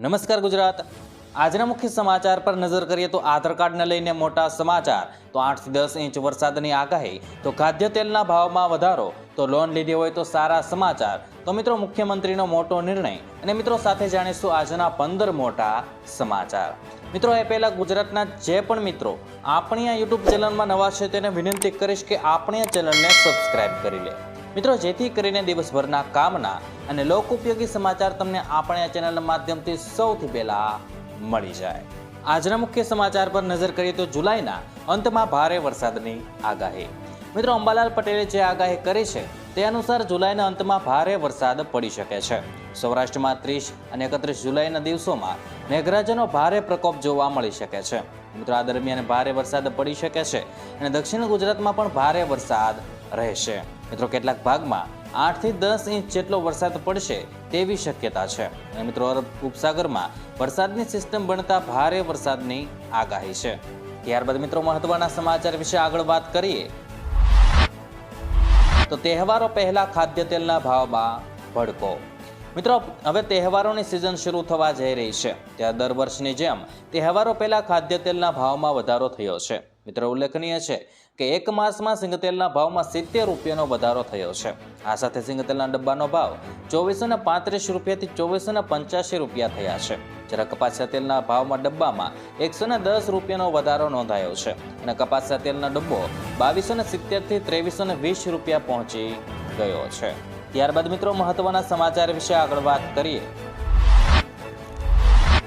નમસ્કાર ગુજરાત. આજના મુખ્ય સમાચાર પર નજર કરીએ તો આધાર કાર્ડને લઈને મોટા સમાચાર. તો આઠથી દસ ઇંચ વરસાદની આગાહી, તો ખાદ્ય તેલના ભાવમાં વધારો, તો લોન લીધી હોય તો સારા સમાચાર. તો મિત્રો, મુખ્યમંત્રીનો મોટો નિર્ણય. અને મિત્રો, સાથે જાણીશું આજના પંદર મોટા સમાચાર. મિત્રો, એ પહેલાં ગુજરાતના જે પણ મિત્રો આપણી આ યુટ્યુબ ચેનલમાં નવા છે, તેને વિનંતી કરીશ કે આપણી આ ચેનલને સબસ્ક્રાઈબ કરી લે. મિત્રો, જેથી કરીને દિવસભરના કામના અને લોક ઉપયોગી સમાચાર તમને આપણે આ ચેનલના માધ્યમથી સૌથી પહેલા મળી જાય. આજના મુખ્ય સમાચાર પર નજર કરીએ તો જુલાઈના અંતમાં ભારે વરસાદની આગાહી. મિત્રો, અંબાલાલ પટેલે જે આગાહી કરી છે, તે અનુસાર જુલાઈના અંતમાં ભારે વરસાદ પડી શકે છે. સૌરાષ્ટ્રમાં ત્રીસ અને એકત્રીસ જુલાઈના દિવસોમાં મેઘરાજાનો ભારે પ્રકોપ જોવા મળી શકે છે. મિત્રો, આ દરમિયાન ભારે વરસાદ પડી શકે છે અને દક્ષિણ ગુજરાતમાં પણ ભારે વરસાદ રહેશે. મિત્રો, કેટલાક ભાગમાં આઠથી દસ ઇંચ જેટલો વરસાદ પડશે તેવી શક્યતા છે. અને મિત્રો, અરબ ઉપસાગરમાં વરસાદની સિસ્ટમ બનતા ભારે વરસાદની આગાહી છે. ત્યારબાદ મિત્રો, મહત્વના સમાચાર વિશે આગળ વાત કરીએ. તો તહેવારો પહેલા ખાદ્ય તેલના ભાવમાં ભડકો. મિત્રો, હવે તહેવારોની સિઝન શરૂ થવા જઈ રહી છે. ત્યાં દર વર્ષની જેમ તહેવારો પહેલા ખાદ્ય તેલના ભાવમાં વધારો થયો છે. મિત્રો, ઉલ્લેખનીય છે કે એક માસમાં સિંગતેલના ભાવમાં સિત્તેર રૂપિયાનો વધારો થયો છે. આ સાથે સિંગતેલના ડબ્બાનો ભાવ ચોવીસો ને પાંત્રીસ રૂપિયાથી ચોવીસો ને પંચ્યાસી રૂપિયા થયા છે. જ્યારે કપાસિયા તેલના ભાવમાં ડબ્બામાં એકસો ને દસ રૂપિયાનો વધારો નોંધાયો છે અને કપાસિયા તેલનો ડબ્બો બાવીસો ને સિત્તેરથી ત્રેવીસો ને વીસ રૂપિયા પહોંચી ગયો છે. ત્યારબાદ મિત્રો, મહત્વના સમાચાર વિશે આગળ વાત કરીએ.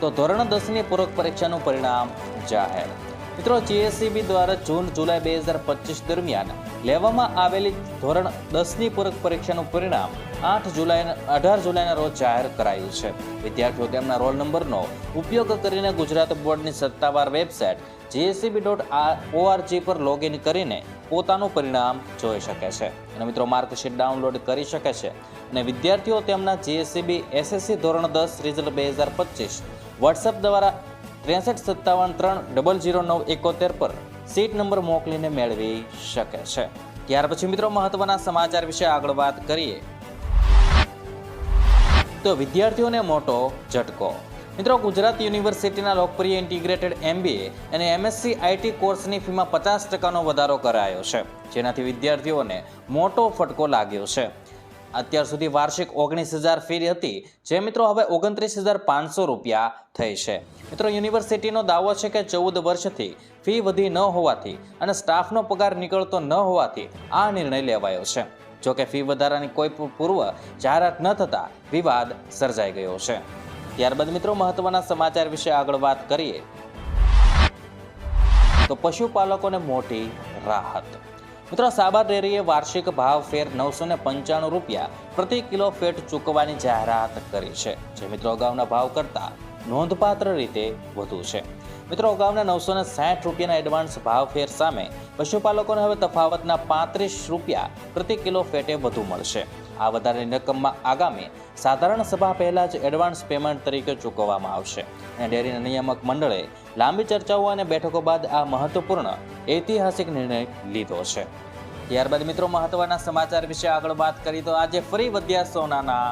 તો ધોરણ દસની પૂરક પરીક્ષાનું પરિણામ જાહેર મિત્રો જીએસસીબી દ્વારા જૂન, જુલાઈ બે હજાર પચીસ દરમિયાન લેવામાં આવેલી ધોરણ દસની પૂરક પરીક્ષાનું પરિણામ આઠ જુલાઈ, અઢાર જુલાઈના રોજ જાહેર કરાયું છે. વિદ્યાર્થીઓ તેમના રોલ નંબરનો ઉપયોગ કરીને ગુજરાત બોર્ડની સત્તાવાર વેબસાઇટ જીએસસીબી ડોટ ઓઆરજી પર લોગિન કરીને પોતાનું પરિણામ જોઈ શકે છે. અને મિત્રો, માર્કશીટ ડાઉનલોડ કરી શકે છે. અને વિદ્યાર્થીઓ તેમના જીએસસીબી એસએસસી ધોરણ દસ રિઝલ્ટ બે હજાર પચીસ વોટ્સએપ દ્વારા ત્રેસઠ, સત્તાવન, ત્રણ, ડબલ જીરો નવ, એકોતેર પર સીટ નંબર મોકલીને મેળવી શકે છે. ત્યાર પછી મિત્રો મહત્વના સમાચાર વિશે આગળ વાત કરીએ. તો વિદ્યાર્થીઓને મોટો ઝટકો. મિત્રો ગુજરાત યુનિવર્સિટીના લોકપ્રિય ઇન્ટિગ્રેટેડ એમબીએ અને એમએસસી આઈટી કોર્સની ફીમાં પચાસ ટકાનો વધારો કરાયો છે. જેનાથી વિદ્યાર્થીઓને મોટો ફટકો લાગ્યો છે. અત્યાર સુધી વાર્ષિક ઓગણીસ હજાર ફી હતી, જે મિત્રો હવે ઓગણત્રીસ હજાર પાંચસો રૂપિયા થઈ છે. મિત્રો, યુનિવર્સિટીનો દાવો છે કે ચૌદ વર્ષથી ફી વધી ન હોવાથી અને સ્ટાફનો પગાર નીકળતો ન હોવાથી આ નિર્ણય લેવાયો છે. જોકે ફી વધારાની કોઈ પૂર્વ જાહેરાત ન થતાં વિવાદ સર્જાઈ ગયો છે. ત્યારબાદ મિત્રો, મહત્વના સમાચાર વિશે આગળ વાત કરીએ. તો પશુપાલકોને મોટી રાહત. મિત્રો સાબર ડેરીએ વાર્ષિક ભાવ ફેર નવસો ને પંચાણું રૂપિયા પ્રતિ કિલો ફેટ ચૂકવવાની જાહેરાત કરી છે, જે મિત્રો અગાઉના ભાવ કરતાં નોંધપાત્ર રીતે વધુ છે. મિત્રો અગાઉના નવસો ને સાઠ રૂપિયાના એડવાન્સ ભાવ ફેર સામે પશુપાલકોને હવે તફાવતના પાંત્રીસ રૂપિયા પ્રતિ કિલો ફેટે વધુ મળશે. આ વધારાની રકમમાં આગામી સાધારણ સભા પહેલા જ એડવાન્સ પેમેન્ટ તરીકે ચૂકવવામાં આવશે. અને ડેરીના નિયામક મંડળે લાંબી ચર્ચાઓ અને બેઠકો બાદ આ મહત્વપૂર્ણ ઐતિહાસિક નિર્ણય લીધો છે. ત્યારબાદ મિત્રો મહત્વના સમાચાર વિશે આગળ વાત કરી તો આજે ફરી વધ્યા સોનાના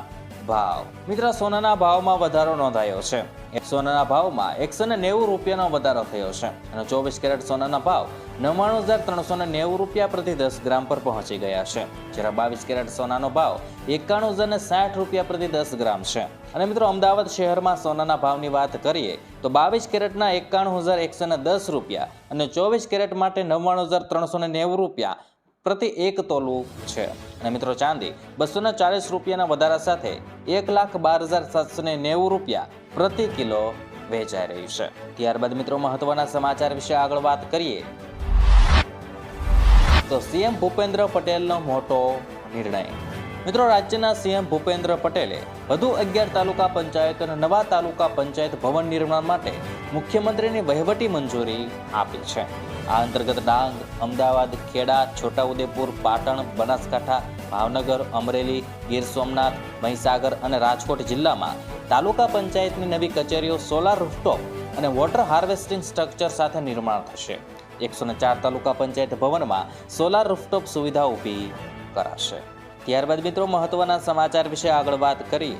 ભાવ. મિત્ર, સોનાના ભાવમાં વધારો નોંધાયો છે. સોનાના ભાવમાં એકસો ને નેવું રૂપિયાનો વધારો થયો છે. અને ચોવીસ કેરેટ સોનાના ભાવ નવ્વાણું હજાર ત્રણસો ને નેવું રૂપિયા પ્રતિ દસ ગ્રામ પર પહોંચી ગયા છે. જ્યારે બાવીસ કેરેટ સોનાનો ભાવ એકાણું હજાર ને સાઠ રૂપિયા પ્રતિ દસ ગ્રામ છે. અને મિત્રો, અમદાવાદ શહેરમાં સોનાના ભાવની વાત કરીએ, તો બાવીસ કેરેટના એકાણું હજાર એકસો ને દસ રૂપિયા અને ચોવીસ કેરેટ માટે નવ્વાણું હજાર ત્રણસો ને નેવું રૂપિયા પ્રતિ એક તોલું છે. અને મિત્રો ચાંદી બસોના ચાલીસ રૂપિયાના વધારા સાથે એક લાખ બાર હજાર સાતસો ને નેવું રૂપિયા પ્રતિ કિલો વેચાઈ રહ્યું છે. ત્યારબાદ મિત્રો મહત્વના સમાચાર વિશે આગળ વાત કરીએ. તો સીએમ ભૂપેન્દ્ર પટેલનો મોટો નિર્ણય. મિત્રો રાજ્યના સીએમ ભૂપેન્દ્ર પટેલે વધુ અગિયાર તાલુકા પંચાયત અને નવા તાલુકા પંચાયત ભવન નિર્માણ માટે મુખ્યમંત્રીની વહીવટી મંજૂરી આપી છે. આ અંતર્ગત ડાંગ, અમદાવાદ, ખેડા, છોટાઉદેપુર, પાટણ, બનાસકાંઠા, ભાવનગર, અમરેલી, ગીર સોમનાથ, મહીસાગર અને રાજકોટ જિલ્લામાં તાલુકા પંચાયતની નવી કચેરીઓ સોલાર રૂફટોપ અને વોટર હાર્વેસ્ટિંગ સ્ટ્રક્ચર સાથે નિર્માણ થશે. એકસો ચાર તાલુકા પંચાયત ભવનમાં સોલાર રૂફટોપ સુવિધા ઊભી કરાશે. ત્યારબાદ મિત્રો મહત્વના સમાચાર વિશે આગળ વાત કરી.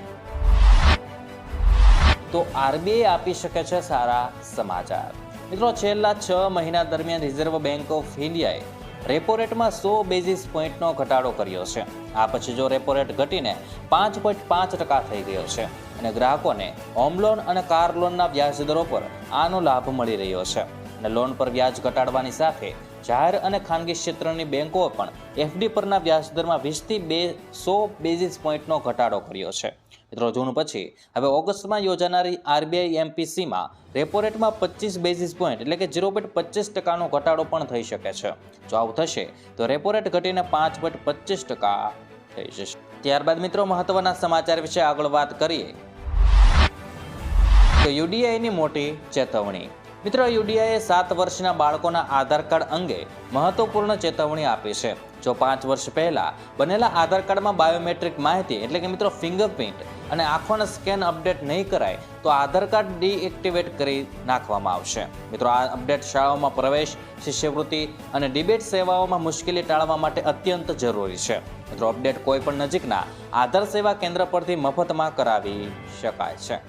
તો આરબીઆઈ આપી શકે છે સારા સમાચાર. મિત્રો, છેલ્લા છ મહિના દરમિયાન રિઝર્વ બેંક ઓફ ઇન્ડિયાએ રેપો રેટમાં સો બેઝિસ પોઈન્ટનો ઘટાડો કર્યો છે. આ પછી જો રેપો રેટ ઘટીને પાંચ પોઈન્ટ પાંચ ટકા થઈ ગયો છે અને ગ્રાહકોને હોમ લોન અને કાર લોનના વ્યાજ દરો પર આનો લાભ મળી રહ્યો છે. અને લોન પર વ્યાજ ઘટાડવાની સાથે જાહેર અને ખાનગી ક્ષેત્રની બેન્કોએ પણ એફડી પરના વ્યાજ દરમાં વીસથી બે સો બેઝિસ પોઈન્ટનો ઘટાડો કર્યો છે. મિત્રો જૂન પછી. હવે ઓગસ્ટમાં યોજાનારી આરબીઆઈ એમપીસીમાં રેપો રેટમાં પચીસ બેઝિસ પોઈન્ટ એટલે કે ઝીરો પોઈન્ટ પચીસ ટકાનો ઘટાડો પણ થઈ શકે છે. જો આવું થશે, તો રેપો રેટ ઘટીને પાંચ પોઈન્ટ પચીસ ટકા થઈ જશે. ત્યારબાદ મિત્રો, મહત્વના સમાચાર વિશે આગળ વાત કરીએ. તો યુડીઆઈની મોટી ચેતવણી. મિત્રો, યુડીઆઈએ સાત વર્ષના બાળકોના આધાર કાર્ડ અંગે મહત્વપૂર્ણ ચેતવણી આપી છે. જો પાંચ વર્ષ પહેલા બનેલા આધાર કાર્ડમાં બાયોમેટ્રિક માહિતી એટલે કે મિત્રો ફિંગરપ્રિન્ટ અને આંખોના સ્કેન અપડેટ નહીં કરાય, તો આધાર કાર્ડ ડીએક્ટિવેટ કરી નાખવામાં આવશે. મિત્રો, આ અપડેટ શાળાઓમાં પ્રવેશ, શિષ્યવૃત્તિ અને ડિબેટ સેવાઓમાં મુશ્કેલી ટાળવા માટે અત્યંત જરૂરી છે. મિત્રો, અપડેટ કોઈ પણ નજીકના આધાર સેવા કેન્દ્ર પરથી મફતમાં કરાવી શકાય છે.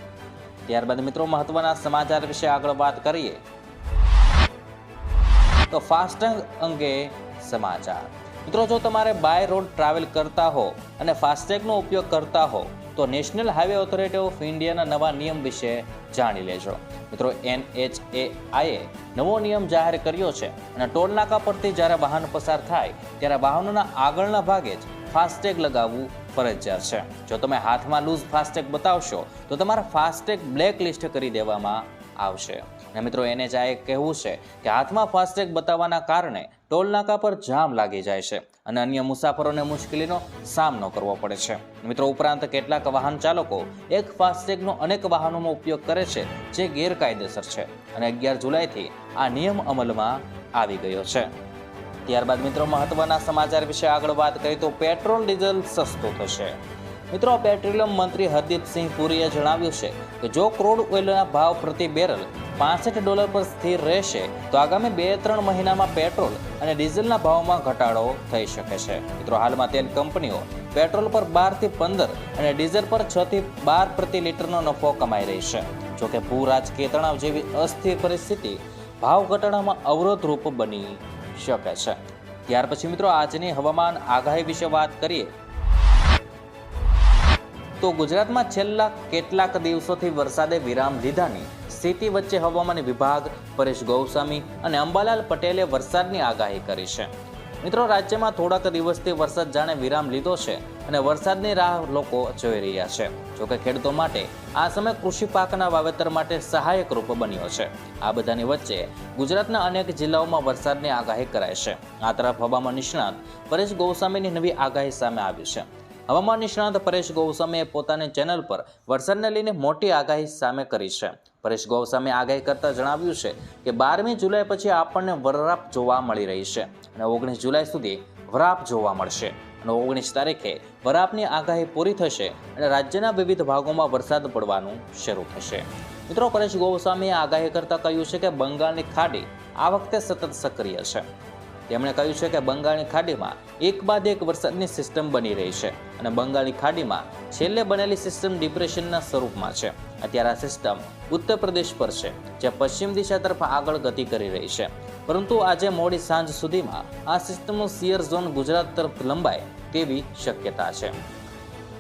ત્યારબાદ મિત્રો, મહત્વના સમાચાર વિશે આગળ વાત કરીએ. તો ફાસ્ટેગ અંગે સમાચાર. મિત્રો, જો તમારે બાય રોડ ટ્રાવેલ કરતા હો અને ફાસ્ટેગનો ઉપયોગ કરતા હો, તો નેશનલ હાઈવે ઓથોરિટી ઓફ ઇન્ડિયાના નવા નિયમ વિશે જાણી લેજો. મિત્રો એનએચએઆઈએ નવો નિયમ જાહેર કર્યો છે અને ટોલ નાકા પરથી જ્યારે વાહન પસાર થાય, ત્યારે વાહનોના આગળના ભાગે જ ફાસ્ટેગ લગાવવું ફરજિયાત છે. જો તમે હાથમાં લૂઝ ફાસ્ટેગ બતાવશો, તો તમારા ફાસ્ટેગ બ્લેક લિસ્ટ કરી દેવામાં આવશે. અને મિત્રો, એને જ આ કહેવું છે કે હાથમાં ફાસ્ટેગ બતાવવાના કારણે ટોલ નાકા પર જામ લાગી જાય છે અને અન્ય મુસાફરોને મુશ્કેલીનો સામનો કરવો પડે છે. મિત્રો, ઉપરાંત કેટલાક વાહન ચાલકો એક ફાસ્ટેગનો અનેક વાહનોમાં ઉપયોગ કરે છે, જે ગેરકાયદેસર છે અને અગિયાર જુલાઈથી આ નિયમ અમલમાં આવી ગયો છે. ત્યારબાદ મિત્રો, મહત્વના સમાચાર વિશે આગળ વાત કરીએ તો પેટ્રોલ, ડીઝલ સસ્તું થશે. મિત્રો, પેટ્રોલિયમ મંત્રી હરદીપસિંહ પુરીએ જણાવ્યું છે કે જો ક્રૂડ ઓઇલના ભાવ પ્રતિ બેરલ પાસઠ ડોલર પર સ્થિર રહેશે, તો આગામી બે ત્રણ મહિનામાં પેટ્રોલ અને ડીઝલના ભાવમાં ઘટાડો થઈ શકે છે. મિત્રો, હાલમાં તેલ કંપનીઓ પેટ્રોલ પર બારથી પંદર અને ડીઝલ પર છ થી બાર પ્રતિ લીટરનો નફો કમાઈ રહી છે. જોકે ભૂ રાજકીય તણાવ જેવી અસ્થિર પરિસ્થિતિ ભાવ ઘટાડામાં અવરોધરૂપ બની શકે છે. ત્યાર પછી મિત્રો, આજની હવામાન આગાહી વિશે વાત કરીએ. તો ગુજરાતમાં છેલ્લા કેટલાક દિવસોથી વરસાદે વિરામ લીધાની સ્થિતિ વચ્ચે હવામાન વિભાગ, પરેશ ગૌસ્વામી અને અંબાલાલ પટેલે વરસાદની આગાહી કરી છે. મિત્રો, રાજ્યમાં થોડાક દિવસથી વરસાદ જાણે વિરામ લીધો છે અને વરસાદની રાહ લોકો જોઈ રહ્યા છે. જોકે ખેડૂતો માટે આ સમય કૃષિ પાકના વાવેતર માટે સહાયક રૂપ બન્યો છે. આ બધાની વચ્ચે ગુજરાતના અનેક જિલ્લાઓમાં વરસાદની આગાહી કરાય છે. આ તરફ હવામાન નિષ્ણાત પરેશ ગૌસ્વામીની નવી આગાહી સામે આવી છે. હવામાન નિષ્ણાત પરેશ ગૌસ્વામીએ પોતાની ચેનલ પર વરસાદને લઈને મોટી આગાહી સામે કરી છે. પરેશ ગૌસ્વામીએ આગાહી કરતાં જણાવ્યું છે કે બારમી જુલાઈ પછી આપણને વરાપ જોવા મળી રહી છે અને ઓગણીસ જુલાઈ સુધી વરાપ જોવા મળશે અને ઓગણીસ તારીખે વરાપની આગાહી પૂરી થશે અને રાજ્યના વિવિધ ભાગોમાં વરસાદ પડવાનું શરૂ થશે. મિત્રો, પરેશ ગોસ્વામીએ આગાહી કરતાં કહ્યું છે કે બંગાળની ખાડી આ વખતે સતત સક્રિય છે. તેમણે કહ્યું છે કે બંગાળની ખાડીમાં એક બાદ એક વરસાદની સિસ્ટમ બની રહી છે અને બંગાળની ખાડીમાં છેલ્લે બનેલી સિસ્ટમ ડિપ્રેશનના સ્વરૂપમાં છે. અત્યારે આ સિસ્ટમ ઉત્તર પ્રદેશ પર છે જે પશ્ચિમ દિશા તરફ આગળ ગતિ કરી રહી છે. પરંતુ આજે મોડી સાંજ સુધીમાં આ સિસ્ટમનું સિયર ઝોન ગુજરાત તરફ લંબાય તેવી શક્યતા છે.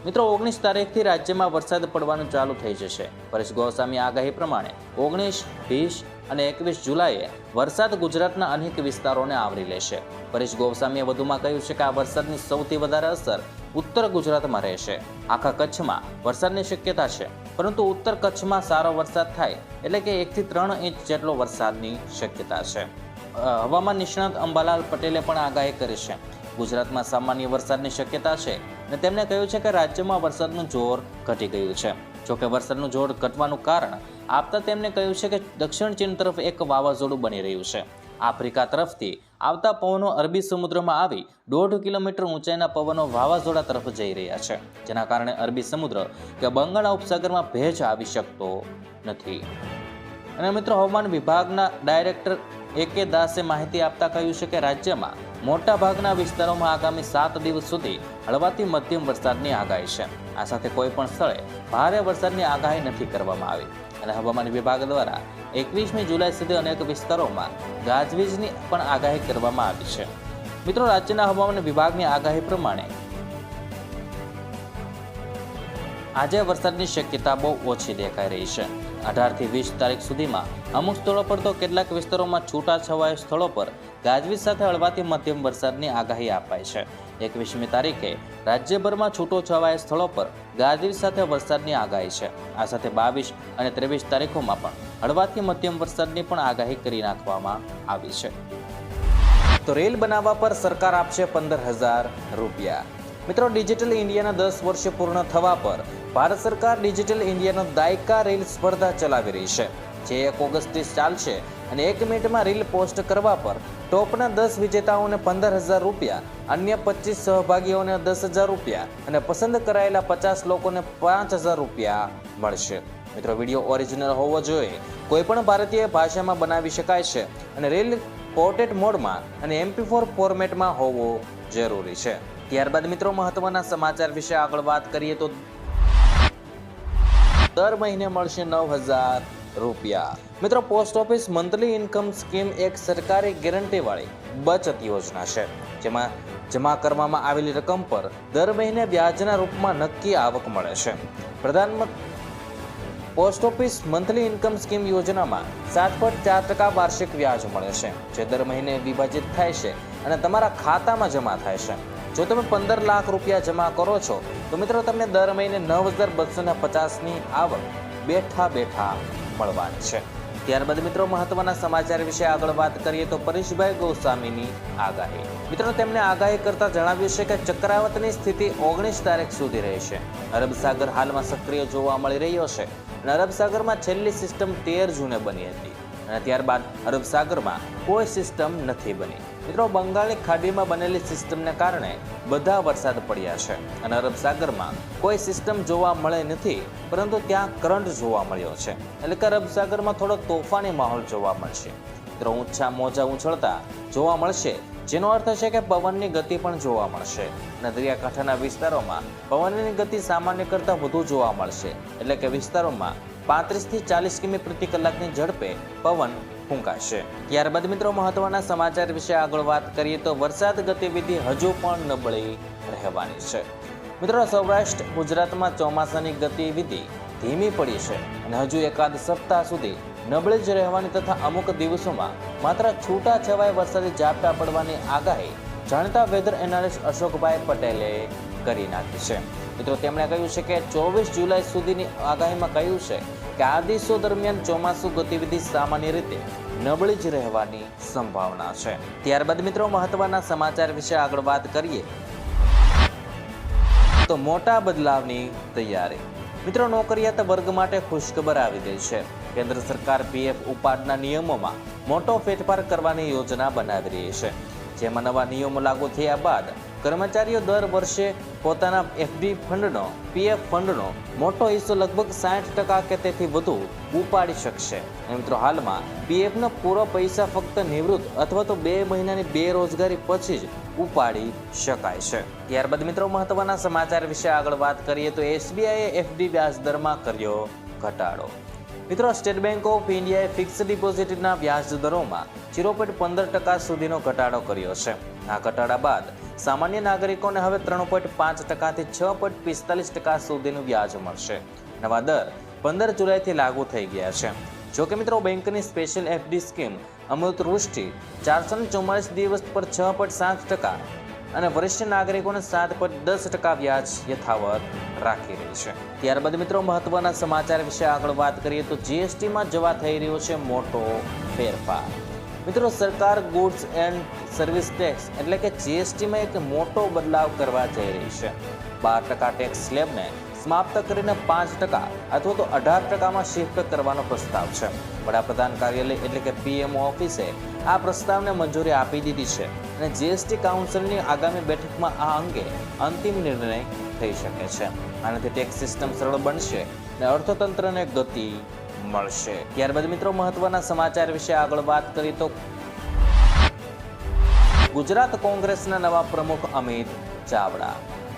મિત્રો, ઓગણીસ તારીખથી રાજ્યમાં વરસાદ પડવાનું ચાલુ થઈ જશે. પરેશ ગોસ્વામી આગાહી પ્રમાણે ઓગણીસ, વીસ અને એકવીસ જુલાઈએ વરસાદ ગુજરાતના અનેક વિસ્તારોને આવરી લેશે. પરેશ ગોસ્વામીએ વધુમાં કહ્યું છે કે આ વરસાદની સૌથી વધારે અસર ઉત્તર ગુજરાતમાં રહેશે. આખા કચ્છમાં વરસાદની શક્યતા છે, પરંતુ ઉત્તર કચ્છમાં સારો વરસાદ થાય એટલે કે એકથી ત્રણ ઇંચ જેટલો વરસાદની શક્યતા છે. હવામાન નિષ્ણાત અંબાલાલ પટેલે પણ આગાહી કરી છે. ગુજરાતમાં સામાન્ય વરસાદની શક્યતા છે અને તેમણે કહ્યું છે કે રાજ્યમાં વરસાદનું જોર ઘટી ગયું છે. જોકે વરસાદનું જોર ઘટવાનું કારણ આપતા તેમણે કહ્યું છે કે દક્ષિણ ચીન તરફ એક વાવાઝોડું બની રહ્યું છે. આફ્રિકા તરફથી આવતા પવનો અરબી સમુદ્રમાં આવી દોઢ કિલોમીટર ઊંચાઈના પવનો વાવાઝોડા તરફ જઈ રહ્યા છે. જેના કારણે અરબી સમુદ્ર કે બંગાળા ઉપસાગરમાં ભેજ આવી શકતો નથી. અને મિત્રો, હવામાન વિભાગના ડાયરેક્ટર એ કે દાસે માહિતી આપતા કહ્યું છે કે રાજ્યમાં મોટાભાગના વિસ્તારોમાં આગામી સાત દિવસ સુધી હળવાથી મધ્યમ વરસાદની આગાહી છે. આ સાથે કોઈ પણ સ્થળે ભારે વરસાદની આગાહી નથી કરવામાં આવી. અને હવામાન વિભાગ દ્વારા એકવીસમી જુલાઈ સુધી અનેક વિસ્તારોમાં ગાજવીજની પણ આગાહી કરવામાં આવી છે. મિત્રો, રાજ્યના હવામાન વિભાગની આગાહી પ્રમાણે આજે વરસાદની શક્યતા બહુ ઓછી દેખાઈ રહી છે. અઢારથી વીસ તારીખ સુધીમાં અમુક સ્થળો પર તો કેટલાક વિસ્તારોમાં છૂટાછવાયા સ્થળો પર ગાજવીજ સાથે હળવાથી મધ્યમ વરસાદની આગાહી અપાઈ છે. એકવીસમી તારીખે રાજ્યભરમાં છૂટો છવાયા સ્થળો પર ગાજવીજ સાથે વરસાદની આગાહી છે. આ સાથે બાવીસ અને ત્રેવીસ તારીખોમાં પણ હળવાથી મધ્યમ વરસાદની પણ આગાહી કરી નાખવામાં આવી છે. તો રેલ બનાવવા પર સરકાર આપશે પંદર હજાર રૂપિયા. મિત્રો, ડિજિટલ ઇન્ડિયાના દસ વર્ષ પૂર્ણ થવા પર ભારત સરકાર ડિજિટલ ઇન્ડિયાનો દાયકા રેલ સ્પર્ધા ચલાવી રહી છે. જે એક ઓગસ્ટથી ચાલશે અને એક મિનિટમાં રીલ પોસ્ટ કરવા પર ટોપના દસ વિજેતાઓને પંદર હજાર રૂપિયા, અન્ય પચીસ સહભાગીઓને દસ હજાર રૂપિયા અને પસંદ કરાયેલા પચાસ લોકોને પાંચ હજાર રૂપિયા મળશે. મિત્રો, વીડિયો ઓરિજિનલ હોવો જોઈએ. કોઈ પણ ભારતીય ભાષામાં બનાવી શકાય છે અને રેલ પોર્ટેટ મોડમાં અને એમપી ફોર ફોર્મેટમાં હોવો જરૂરી છે. ત્યારબાદ મિત્રો મહત્વના સમાચાર વિશે આગળ વાત કરીએ તો દર મહિને મળશે નવ હજાર રૂપિયા. મિત્રો, post office monthly income scheme એક સરકારી ગેરંટીવાળી બચત યોજના છે, જેમાં જમા કરવામાં આવેલી રકમ પર દર મહિને વ્યાજના રૂપમાં નક્કી આવક મળે છે. પ્રધાનમંત્રી post office monthly income scheme યોજનામાં સાત પોઈન્ટ ચાર ટકા વાર્ષિક વ્યાજ મળે છે, જે દર મહિને વિભાજિત થાય છે. અને તમારા ખાતામાં જમા થાય છે. જો તમે પંદર લાખ રૂપિયા જમા કરો છો, તો મિત્રો તમને દર મહિને નવ હજાર બસો ને પચાસની આવક બેઠા બેઠા મળવાની છે. ત્યારબાદ મિત્રો મહત્વના સમાચાર વિશે આગળ વાત કરીએ તો પરેશભાઈ ગોસ્વામીની આગાહી. મિત્રો તેમણે આગાહી કરતા જણાવ્યું છે કે ચક્રાવતની સ્થિતિ ઓગણીસ તારીખ સુધી રહેશે. અરબ સાગર હાલમાં સક્રિય જોવા મળી રહ્યો છે અને અરબ સાગરમાં છેલ્લી સિસ્ટમ તેર જૂને બની હતી અને ત્યારબાદ અરબ સાગરમાં કોઈ સિસ્ટમ નથી બની. મિત્રો બંગાળની ખાડીમાં બનેલી સિસ્ટમને કારણે બધા વરસાદ પડ્યા છે અને અરબ સાગરમાં કોઈ સિસ્ટમ જોવા મળે નથી, પરંતુ ત્યાં કરંટ જોવા મળ્યો છે. એટલે કે અરબ સાગરમાં થોડો તોફાની માહોલ જોવા મળશે. મિત્રો, ઊંચા મોજા ઉછળતા જોવા મળશે, જેનો અર્થ છે કે પવનની ગતિ પણ જોવા મળશે. અને દરિયાકાંઠાના વિસ્તારોમાં પવનની ગતિ સામાન્ય કરતાં વધુ જોવા મળશે. એટલે કે વિસ્તારોમાં પાંત્રીસથી ચાલીસ કિમી પ્રતિ કલાકની ઝડપે પવન ફૂંકાશે. ત્યારબાદ મિત્રો, મહત્વના સમાચાર વિશે આગળ વાત કરીએ તો વરસાદ ગતિવિધિ હજુ પણ નબળી રહેવાની છે. મિત્રો, સૌરાષ્ટ્ર, ગુજરાતમાં ચોમાસાની ગતિવિધિ ધીમી પડી છે અને હજુ એકાદ સપ્તાહ સુધી નબળી જ રહેવાની તથા અમુક દિવસોમાં માત્ર છૂટા છવાય વરસાદી ઝાપટા પડવાની આગાહી જાણતા વેધર એનાલિસ્ટ અશોકભાઈ પટેલે કરી નાખી છે. મિત્રો, તેમણે કહ્યું છે કે ચોવીસ જુલાઈ સુધીની આગાહીમાં કહ્યું છે કે આ દિવસો દરમિયાન ચોમાસુ ગતિવિધિ સામાન્ય રીતે નબળી જ રહેવાની સંભાવના છે. ત્યારબાદ મિત્રો મહત્વના સમાચાર વિશે આગળ વાત કરીએ તો મોટા બદલાવની તૈયારી. મિત્રો નોકરિયાત વર્ગ માટે ખુશખબર આવી ગઈ છે. કેન્દ્ર સરકાર પીએફ ઉપાડના નિયમોમાં મોટો ફેરફાર કરવાની યોજના બનાવી રહી છે. જેમાં નવા નિયમો લાગુ થયા બાદ કર્મચારીઓ દર વર્ષે પોતાના એફડી ફંડનો પીએફ ફંડનો મોટો હિસ્સો લગભગ સાઠ ટકા કે તેથી વધુ ઉપાડી શકશે. મિત્રો, હાલમાં પીએફનો પૂરો પૈસા ફક્ત નિવૃત્ત અથવા તો બે મહિનાની બેરોજગારી પછી જ ઉપાડી શકાય છે. ત્યારબાદ મિત્રો, મહત્વના સમાચાર વિશે આગળ વાત કરીએ તો એસબીઆઈએ એફડી વ્યાજ દરમાં કર્યો ઘટાડો. મિત્રો, સ્ટેટ બેંક ઓફ ઇન્ડિયાએ ફિક્સ ડિપોઝિટના વ્યાજ દરોમાં ઝીરો પોઈન્ટ પંદર ટકા સુધીનો ઘટાડો કર્યો છે. આ ઘટાડા બાદ સામાન્ય નાગરિકોને હવે ત્રણ પોઈન્ટ પાંચ ટકાથી છ પોઈન્ટ પિસ્તાલીસ ટકા સુધીનું વ્યાજ મળશે. નવા દર પંદર જુલાઈથી લાગુ થઈ ગયા છે. જો કે મિત્રો, બેંકની special FD scheme Amrit Vrishti ચારસો ચુમ્માલીસ દિવસ પર છ પોઈન્ટ સાત ટકા અને વરિષ્ઠ નાગરિકોને સાત પોઈન્ટ દસ ટકા વ્યાજ યથાવત રાખી રહી છે. ત્યારબાદ મિત્રો, મહત્વના સમાચાર વિશે આગળ વાત કરીએ તો જીએસટીમાં જવા થઈ રહ્યો છે મોટો ફેરફાર. મિત્રો, સરકાર ગુડ્સ એન્ડ સર્વિસ ટેક્સ એટલે કે જીએસટીમાં એક મોટો બદલાવ કરવા જઈ રહી છે. બાર ટકા ટેક્સ સ્લેબને સમાપ્ત કરીને પાંચ ટકા અથવા તો અઢાર ટકામાં શિફ્ટ કરવાનો પ્રસ્તાવ છે. વડાપ્રધાન કાર્યાલય એટલે કે પીએમઓ ઓફિસે આ પ્રસ્તાવને મંજૂરી આપી દીધી છે અને જીએસટી કાઉન્સિલની આગામી બેઠકમાં આ અંગે અંતિમ નિર્ણય થઈ શકે છે. આનાથી ટેક્સ સિસ્ટમ સરળ બનશે અને અર્થતંત્રને ગતિ મળશે. ત્યારબાદ મિત્રો મહત્વના સમાચાર વિશે આગળ વાત કરીએ તો ગુજરાત કોંગ્રેસના નવા પ્રમુખ અમિત ચાવડા.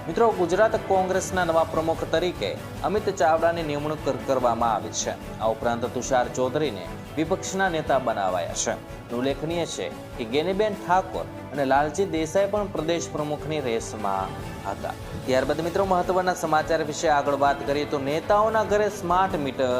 મિત્રો ગુજરાત કોંગ્રેસના નવા પ્રમુખ તરીકે અમિત ચાવડાની નિમણૂક કરવામાં આવી છે. આ ઉપરાંત તુષાર ચૌધરીને વિપક્ષના નેતા બનાવાયા છે. ઉલ્લેખનીય છે કે ગેનીબેન ઠાકોર અને લાલજી દેસાઈ પણ પ્રદેશ પ્રમુખની રેસમાં હતા. ત્યારબાદ મિત્રો મહત્વના સમાચાર વિશે આગળ વાત કરીએ તો નેતાઓના ઘરે સ્માર્ટ મીટર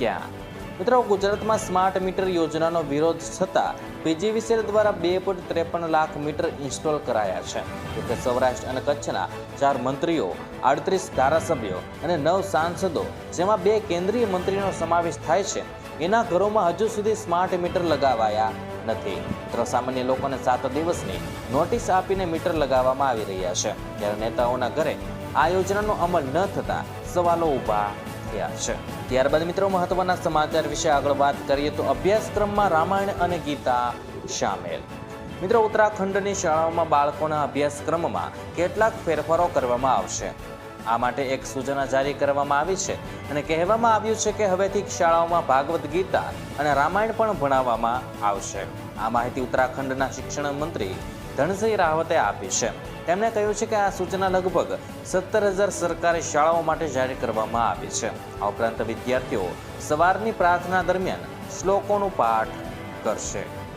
ક્યાં મિત્રો, ગુજરાતમાં સ્માર્ટ મીટર યોજનાનો વિરોધ છતાં પીજીવીસીએલ દ્વારા બે પોઈન્ટ ત્રેપન લાખ મીટર ઇન્સ્ટોલ કરાયા છે. જોકે સૌરાષ્ટ્ર અને કચ્છના ચાર મંત્રીઓ, આડત્રીસ ધારાસભ્યો અને નવ સાંસદો, જેમાં બે કેન્દ્રીય મંત્રીનો સમાવેશ થાય છે, એના ઘરોમાં હજુ સુધી સ્માર્ટ મીટર લગાવાયા નથી. મિત્રો, સામાન્ય લોકોને સાત દિવસની નોટિસ આપીને મીટર લગાવવામાં આવી રહ્યા છે. ત્યારે નેતાઓના ઘરે આ યોજનાનો અમલ ન થતાં સવાલો ઊભા થયા છે. ત્યારબાદ મિત્રો, મહત્વના સમાચાર વિશે આગળ વાત કરીએ તો અભ્યાસક્રમમાં રામાયણ અને ગીતા સામેલ. મિત્રો, ઉત્તરાખંડની શાળાઓમાં બાળકોના અભ્યાસક્રમમાં કેટલાક ફેરફારો કરવામાં આવશે. આ માટે એક સૂચના જારી કરવામાં આવી છે અને કહેવામાં આવ્યું છે કે હવેથી શાળાઓમાં ભાગવત ગીતા અને રામાયણ પણ ભણાવવામાં આવશે. આ માહિતી ઉત્તરાખંડના શિક્ષણ મંત્રી ધનસિંહ રાવતે આપી છે. તેમણે કહ્યું છે કે આ સૂચના લગભગ સત્તર હજાર સરકારી શાળાઓ માટે જારી કરવામાં આવી છે. આ ઉપરાંત વિદ્યાર્થીઓ સવારની પ્રાર્થના દરમિયાન શ્લોકોનું પાઠ કરશે.